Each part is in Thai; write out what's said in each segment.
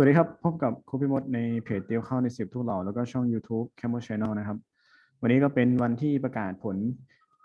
วัสดีครับ พบกับครูพิมดในเพจเตียวเข้าในสิบทุกเหล่าแล้วก็ช่อง YouTube Camel Channel นะครับ วันนี้ก็เป็นวันที่ประกาศผล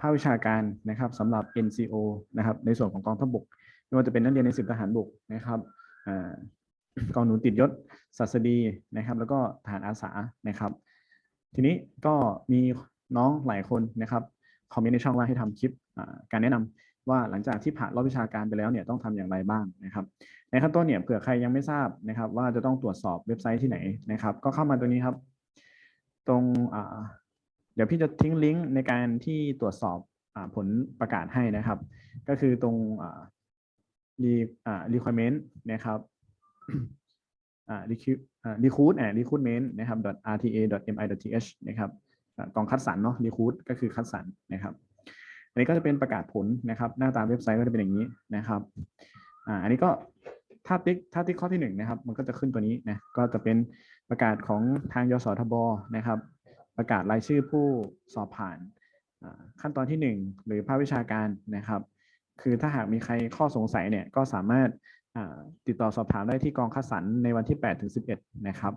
ภาควิชาการนะครับสำหรับ NCO นะครับ ในส่วนของกองทัพบกไม่ว่าจะเป็นนักเรียนในสิบทหารบกนะครับอกองหนุนติดยศศัสดีนะครับ แล้วก็ทหารอาสานะครับ ทีนี้ก็มีน้องหลายคนนะครับคอมเมนต์ในช่องว่าให้ทำคลิปการแนะนำ ว่าหลังจากที่ผ่านรอบวิชาการไปแล้วเนี่ยต้องทำอย่างไรบ้างนะครับ ในขั้นต้นเนี่ยเผื่อใครยังไม่ทราบนะครับ ว่าจะต้องตรวจสอบเว็บไซต์ที่ไหนนะครับ ก็เข้ามาตรงนี้ครับ ตรงเดี๋ยวพี่จะทิ้งลิงก์ในการที่ตรวจสอบอผลประกาศให้นะครับ ก็คือตรงอ่า re อ่า requirement นะครับอ่า recruit อ่า recruit อ่า recruitment นะครับ rta mi th นะครับอ่ากองคัดสรรเนาะ recruit ก็คือคัดสรรนะครับ อันนี้ก็จะเป็นประกาศผลนะครับ หน้าตาเว็บไซต์ก็จะเป็นอย่างนี้นะครับอ่าอันนี้ก็ถ้าติ๊กถ้าติ๊กข้อที่หนึ่งนะครับ มันก็จะขึ้นตัวนี้นะก็จะเป็นประกาศของทางยสทบนะครับ ประกาศรายชื่อผู้สอบผ่านขั้นตอนที่หนึ่งหรือภาควิชาการนะครับ คือถ้าหากมีใครข้อสงสัยเนี่ยก็สามารถติดต่อสอบถามได้ที่กองคัดสรรในวันที่8ถึง11 นะครับ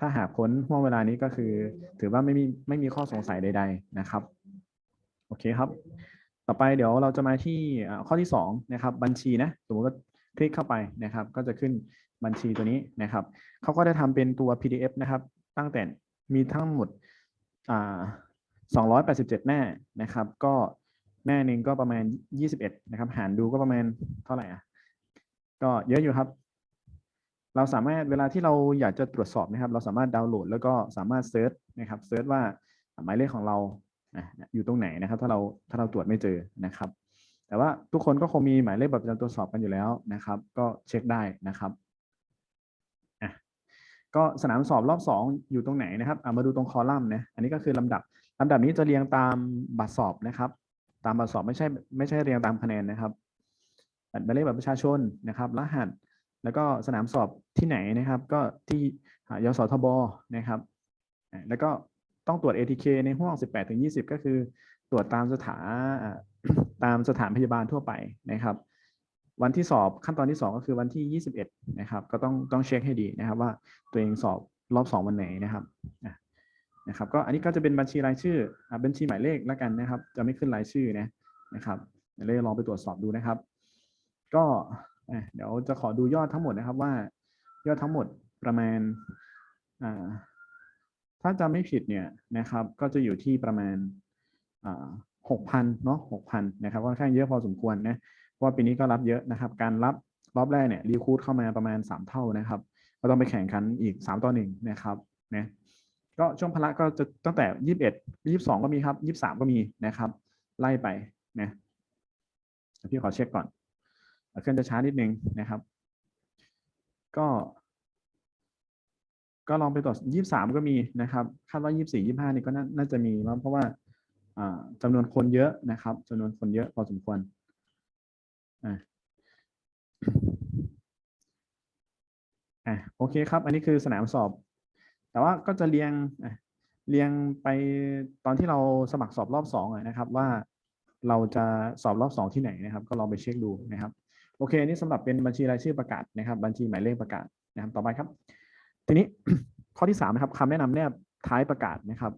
ถ้าหากพ้นห่วงเวลานี้ก็คือ ถือว่าไม่มีไม่มีข้อสงสัยใด ๆนะครับ โอเคครับ ต่อไปเดี๋ยวเราจะมาที่ข้อที่สองนะครับบัญชีนะสมมติว่าคลิกเข้าไปนะครับ ก็จะขึ้นบัญชีตัวนี้นะครับเขาก็ได้ทำเป็นตัว PDF นะครับ ตั้งแต่มีทั้งหมดอ่า287 หน้านะครับ ก็หน้าหนึ่งก็ประมาณ 21 นะครับ หารดูก็ประมาณเท่าไหร่อะก็เยอะอยู่ครับ เราสามารถเวลาที่เราอยากจะตรวจสอบนะครับ เราสามารถดาวน์โหลด แล้วก็สามารถเซิร์ชนะครับเซิร์ชว่าหมายเลขของเรา อยู่ตรงไหนนะครับ ถ้าเราถ้าเราตรวจไม่เจอนะครับ แต่ว่าทุกคนก็คงมีหมายเลขบัตรประจำตัวสอบกันอยู่แล้วนะครับ ก็เช็คได้นะครับอะก็สนามสอบรอบสองอยู่ตรงไหนนะครับอะมาดูตรงคอลัมน์นะอันนี้ก็คือลำดับลำดับนี้จะเรียงตามบัตรสอบนะครับ ตามบัตรสอบไม่ใช่ไม่ใช่เรียงตามคะแนนนะครับบัตรหมายเลขบัตรประชาชนนะครับ รหัส แล้วก็สนามสอบที่ไหนนะครับ ก็ที่อ่ายสทบนะครับ แล้วก็ ต้องตรวจ ATK ในห่วง 18ถึง20 ก็คือตรวจตามสถานตามสถานพยาบาลทั่วไปนะครับ วันที่สอบขั้นตอนที่ 2 ก็คือวันที่ 21 นะครับ ก็ต้องต้องเช็คให้ดีนะครับว่าตัวเองสอบรอบ 2 วันไหนนะครับนะครับก็อันนี้ก็จะเป็นบัญชีรายชื่อบัญชีหมายเลขแล้วกันนะครับ จะไม่ขึ้นรายชื่อนะนะครับเดี๋ยวลองไปตรวจสอบดูนะครับ ก็เดี๋ยวจะขอดูยอดทั้งหมดนะครับว่า ยอดทั้งหมดประมาณอ่า ถ้าจำไม่ผิดเนี่ยนะครับ ก็จะอยู่ที่ประมาณหกพันเนาะหกพันนะครับค่อนข้างเยอะพอสมควรนะเพราะว่าปีนี้ก็รับเยอะนะครับ การรับรอบแรกเนี่ยรีคูดเข้ามาประมาณสามเท่านะครับ ก็ต้องไปแข่งขันอีกสามต่อหนึ่งนะครับนะก็ช่วงพละก็จะตั้งแต่ยี่สิบเอ็ดยี่สิบสองก็มีครับยี่สิบสามก็มีนะครับ ไล่ไปนะพี่ขอเช็คก่อนเคลื่อนจะช้านิดนึงนะครับ ก็ ก็ลองไปตรวจยี่สามก็มีนะครับ คาดว่ายี่สี่ยี่ห้านี่ก็น่าจะมีมั้งเพราะว่าอ่าจำนวนคนเยอะนะครับจำนวนคนเยอะพอสมควรอ่าอะโอเคครับ อันนี้คือสนามสอบ แต่ว่าก็จะเรียงเรียงไปตอนที่เราสมัครสอบรอบสองนะครับ ว่าเราจะสอบรอบสองที่ไหนนะครับ ก็ลองไปเช็คดูนะครับ โอเค อันนี้สำหรับเป็นบัญชีรายชื่อประกาศนะครับ บัญชีหมายเลขประกาศนะครับ ต่อไปครับ ทีนี้ข้อที่สามนะครับคำแนะนำแนบท้ายประกาศนะครับ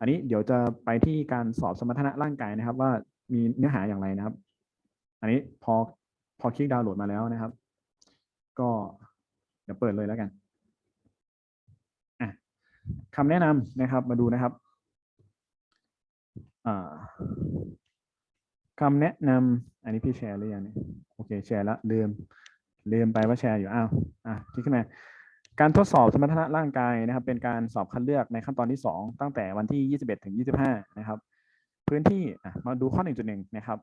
อันนี้เดี๋ยวจะไปที่การสอบสมรรถนะร่างกายนะครับ ว่ามีเนื้อหาอย่างไรนะครับ อันนี้พอพอคลิกดาวน์โหลดมาแล้วนะครับ ก็เดี๋ยวเปิดเลยแล้วกันคำแนะนำนะครับมาดูนะครับอ่าคำแนะนำอันนี้พี่แชร์หรือยังเนี่ยโอเคแชร์แล้วลืมลืมไปว่าแชร์อยู่อ้าวอะคลิกขึ้นมา การทดสอบสมรรถนะร่างกายนะครับ เป็นการสอบคัดเลือกในขั้นตอนที่ 2 ตั้งแต่วันที่ 21 ถึง 25 นะครับ พื้นที่มาดูข้อ 1.1 นะครับ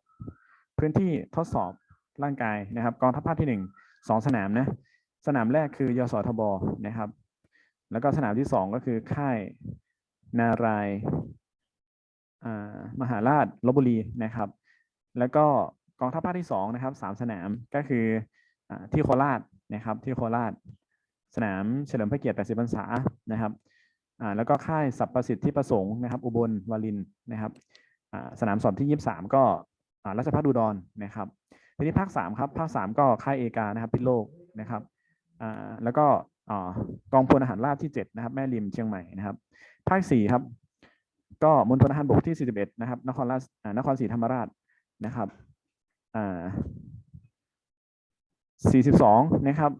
พื้นที่ทดสอบร่างกายนะครับกองทัพภาคที่ 1 2 สนามนะสนามแรกคือยสทบนะครับ แล้วก็สนามที่ 2 ก็คือค่ายนารายมหาราชลบบุรีนะครับ แล้วก็กองทัพภาคที่2นะครับ3สนามก็คืออที่โคราชนะครับที่โคราช สนามเฉลิมพระเกียรติ 80 พรรษานะครับแล้วก็ค่ายสัพประสิทธิประสงค์นะครับ อุบลวารินนะครับสนามสอบที่ 23 ก็อ่าราชพัฒอุดรนนะครับทีนี้ภาค3ครับภาค 3 ก็ค่ายเอกานะครับพิโลกนะครับแล้วก็กองพลอาหารราบที่ 7 นะครับ แม่ริมเชียงใหม่นะครับ ภาค 4 ครับ ก็มณฑลทหารบกที่ 41 นะครับ นครราชนครศรีธรรมราชนะครับอ่า42 นะครับ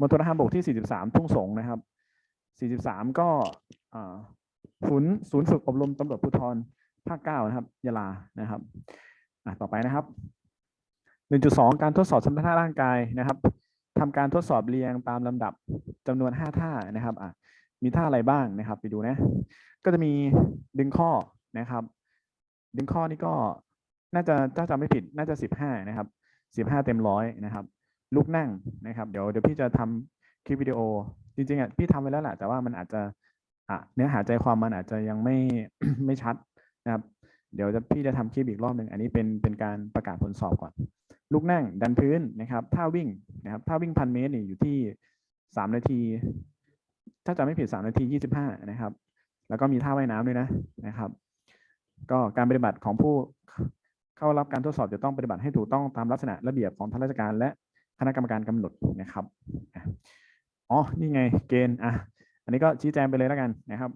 มณฑลทหารบกที่ 43 ทุ่งสงนะครับ 43 ก็ศูนย์ศูนย์ฝึกอบรมตำรวจภูธรภาค 9 นะครับยะลานะครับต่อไปนะครับ 1.2 การทดสอบสมรรถนะร่างกายนะครับทำการทดสอบเรียงตามลำดับจำนวน 5 ท่านะครับมีท่าอะไรบ้างนะครับ ไปดูนะ ก็จะมีดึงข้อนะครับ ดึงข้อนี่ก็น่าจะถ้าจำไม่ผิดน่าจะ 15 นะครับ 15 เต็มร้อยนะครับ ลุกนั่งนะครับ เดี๋ยวเดี๋ยวพี่จะทำคลิปวิดีโอ จริงๆอะพี่ทำไว้แล้วแหละแต่ว่ามันอาจจะอะเนื้อหาใจความมันอาจจะยังไม่ไม่ชัดนะครับ เดี๋ยวจะพี่จะทำคลิปอีกรอบหนึ่งอันนี้เป็นเป็นการประกาศผลสอบก่อน ลุกนั่งดันพื้นนะครับท่าวิ่งนะครับท่าวิ่งพันเมตรนี่อยู่ที่สามนาที ถ้าจำไม่ผิดสามนาทียี่สิบห้านะครับ แล้วก็มีท่าว่ายน้ำด้วยนะนะครับ ก็การปฏิบัติของผู้เข้ารับการทดสอบจะต้องปฏิบัติให้ถูกต้องตามลักษณะระเบียบของทางราชการและ คณะกรรมการกำหนดนะครับอ๋อนี่ไงเกณฑ์อะอันนี้ก็ชี้แจงไปเลยแล้วกันนะครับ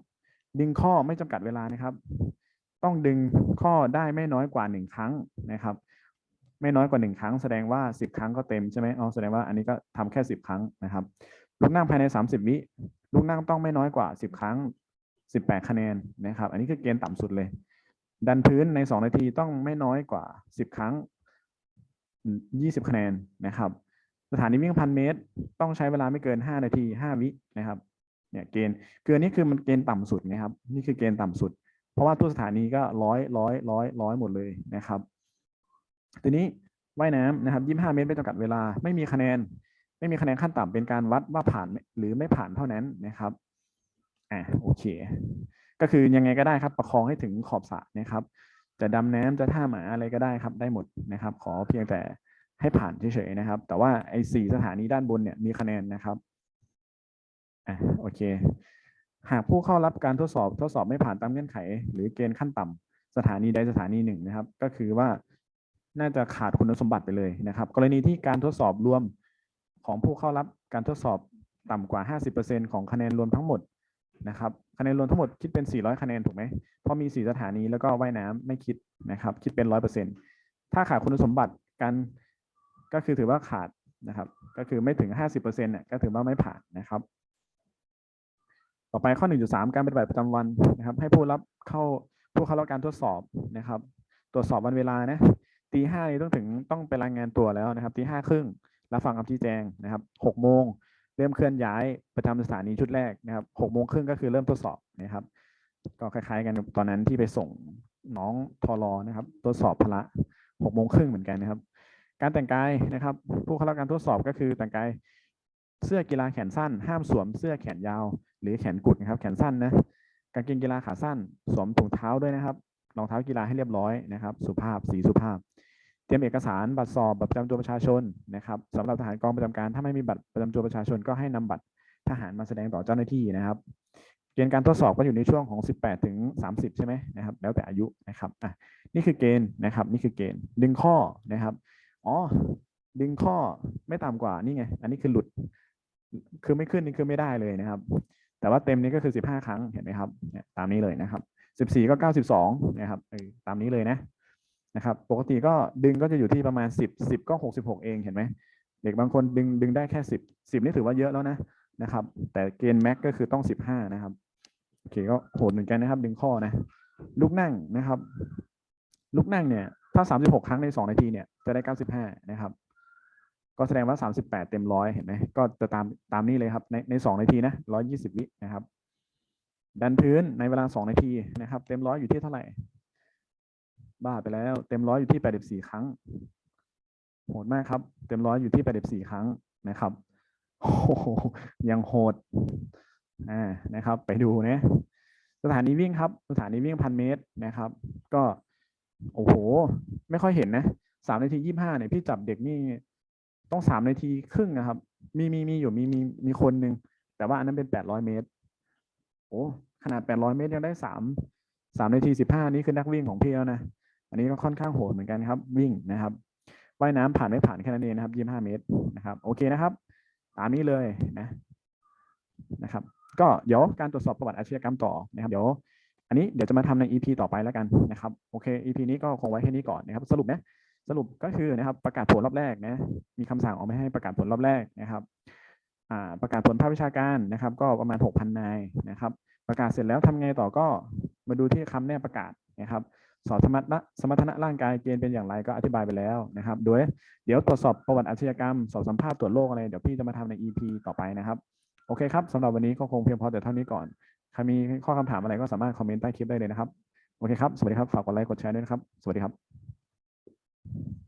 ดึงข้อไม่จำกัดเวลานะครับ ต้องดึงข้อได้ไม่น้อยกว่าหนึ่งครั้งนะครับ ไม่น้อยกว่าหนึ่งครั้ง แสดงว่าสิบครั้งก็เต็มใช่ไหมอ๋อแสดงว่าอันนี้ก็ทำแค่สิบครั้งนะครับลุกนั่งภายในสามสิบวิลุกนั่งต้องไม่น้อยกว่าสิบครั้งสิบแปดคะแนนนะครับ อันนี้คือเกณฑ์ต่ำสุดเลย ดันพื้นในสองนาทีต้องไม่น้อยกว่าสิบครั้งยี่สิบคะแนนนะครับ ถานีวิ่งพันเมตร ต้องใช้เวลาไม่เกินห้านาทีห้าวินะครับเนี่ยเกณฑ์คืออันนี้คือมันเกณฑ์ต่ำสุดนะครับ นี่คือเกณฑ์ต่ำสุด เพราะว่าตัวสถานีก็ร้อยร้อยร้อยร้อยหมดเลยนะครับ ทีนี้ว่ายน้ำนะครับยี่ห้าเมตรไม่จำกัดเวลาไม่มีคะแนน ไม่มีคะแนนขั้นต่ำเป็นการวัดว่าผ่านหรือไม่ผ่านเท่านั้นนะครับอ่าโอเค ก็คือยังไงก็ได้ครับ ประคองให้ถึงขอบสระนะครับ จะดำน้ำจะท่าหมาอะไรก็ได้ครับ ได้หมดนะครับ ขอเพียงแต่ ให้ผ่านเฉยๆนะครับ แต่ว่าไอ้สี่สถานีด้านบนเนี่ยมีคะแนนนะครับอ่าโอเค หากผู้เข้ารับการทดสอบทดสอบไม่ผ่านตามเงื่อนไข หรือเกณฑ์ขั้นต่ำสถานีใดสถานีหนึ่งนะครับ ก็คือว่าน่าจะขาดคุณสมบัติไปเลยนะครับ กรณีที่การทดสอบรวมของผู้เข้ารับการทดสอบต่ำกว่า 50%ของคะแนนรวมทั้งหมดนะครับคะแนนรวมทั้งหมดคิดเป็น 400 คะแนนถูกไหมพราะมี 4 สถานีแล้วก็ว่ายน้ำไม่คิดนะครับ คิดเป็น 100%ถ้าขาดคุณสมบัติกัน ก็คือถือว่าขาดนะครับ ก็คือไม่ถึง 50%เนี่ยก็ถือว่าไม่ผ่านนะครับ ต่อไปข้อ 1.3 การปฏิบัติประจำวันนะครับ ให้ผู้รับเข้าผู้เข้ารับการทดสอบนะครับ ตรวจสอบวันเวลานะตีห้านี่ต้องถึงต้องไปรายงานตัวแล้วนะครับตีห้าครึ่งรับฟังคำชี้แจงนะครับหกโมงเริ่มเคลื่อนย้ายประจำสถานีชุดแรกนะครับหกโมงครึ่งก็คือเริ่มทดสอบนะครับ ก็คล้ายๆ กันตอนนั้นที่ไปส่งน้องทอรอนะครับ ทดสอบพละหกโมงครึ่งเหมือนกันนะครับ การแต่งกายนะครับ ผู้เข้ารับการทดสอบก็คือแต่งกายเสื้อกีฬาแขนสั้น ห้ามสวมเสื้อแขนยาว หรือแขนกุดนะครับ แขนสั้นนะกางเกงกีฬาขาสั้น สวมถุงเท้าด้วยนะครับรองเท้ากีฬาให้เรียบร้อยนะครับ สุภาพสีสุภาพ เตรียมเอกสารบัตรสอบบัตรประจำตัวประชาชนนะครับสำหรับทหารกองประจำการถ้าไม่มีบัตรประจำตัวประชาชนก็ให้นำบัตรทหารมาแสดงต่อเจ้าหน้าที่นะครับเกณฑ์การทดสอบก็อยู่ในช่วงของ 18 ถึง 30 ใช่ไหมนะครับ แล้วแต่อายุนะครับอะนี่คือเกณฑ์นะครับ นี่คือเกณฑ์ดึงข้อนะครับ อ๋อ ดึงข้อไม่ต่ำกว่านี่ไง อันนี้คือหลุด คือไม่ขึ้นนี่คือไม่ได้เลยนะครับ แต่ว่าเต็มนี้ก็คือ 15 ครั้งเห็นไหมครับ ตามนี้เลยนะครับ 14 ก็ 92 นะครับเออตามนี้เลยนะนะครับ ปกติก็ดึงก็จะอยู่ที่ประมาณ 10 10 ก็ 66 เองเห็นไหมเด็กบางคนดึงดึงได้แค่ 10 10 นี่ถือว่าเยอะแล้วนะนะครับ แต่เกณฑ์แม็กก็คือต้อง 15 นะครับโอเคก็โหดเหมือนกันนะครับ ดึงข้อนะ ลุกนั่งนะครับ ลุกนั่งเนี่ยถ้า 36 ครั้งใน 2 นาทีเนี่ยจะได้ 95 นะครับ ก็แสดงว่า 38 เต็มร้อยเห็นไหมก็จะตามตามนี้เลยครับ ในใน 2 นาทีนะ 120 วินะครับ ดันพื้นในเวลา 2 นาทีนะครับ เต็มร้อยอยู่ที่เท่าไหร่ บ้าไปแล้ว เต็มร้อยอยู่ที่ 84 ครั้งโหดมากครับ เต็มร้อยอยู่ที่ 84 ครั้งนะครับโอ้โหยังโหดอ่านะครับ ไปดูนะสถานีวิ่งครับ สถานีวิ่งพันเมตรนะครับ ก็ โอ้โห ไม่ค่อยเห็นนะสามนาทียี่ห้าเนี่ยพี่จับเด็กนี่ต้องสามนาทีครึ่งนะครับ มีมีมีอยู่มีมีมีคนหนึ่งแต่ว่าอันนั้นเป็นแปดร้อยเมตรโอ้ขนาดแปดร้อยเมตรยังได้สามสามนาทีสิบห้านี่คือนักวิ่งของพี่แล้วนะอันนี้ก็ค่อนข้างโหดเหมือนกันครับ วิ่งนะครับว่ายน้ำผ่านไม่ผ่านแค่นั้นเองนะครับยี่ห้าเมตรนะครับโอเคนะครับ ตามนี้เลยนะนะครับ ก็เดี๋ยวการตรวจสอบประวัติอาชญากรรมต่อนะครับ เดี๋ยว อันนี้เดี๋ยวจะมาทำใน EP ต่อไปแล้วกันนะครับโอเค EP นี้ก็คงไว้แค่นี้ก่อนนะครับ สรุปนะสรุปก็คือนะครับประกาศผลรอบแรกนะมีคำสั่งออกมาให้ประกาศผลรอบแรกนะครับประกาศผลภาควิชาการนะครับ ก็ประมาณ 6,000 นายนะครับ ประกาศเสร็จแล้วทำไงต่อก็มาดูที่คำแนบประกาศนะครับ สอบสมรรถนะสมรรถนะร่างกายเกณฑ์เป็นอย่างไรก็อธิบายไปแล้วนะครับโดยเดี๋ยวตรวจสอบประวัติอาชญากรรม สอบสัมภาษณ์ตรวจโรคอะไรเดี๋ยวพี่จะมาทำใน EP ต่อไปนะครับ โอเคครับสำหรับวันนี้ก็คงเพียงพอแต่เท่านี้ก่อน ใครมีข้อคำถามอะไรก็สามารถคอมเมนต์ใต้คลิปได้เลยนะครับ โอเคครับ สวัสดีครับ ฝากกดไลค์ กดแชร์ด้วยนะครับ สวัสดีครับ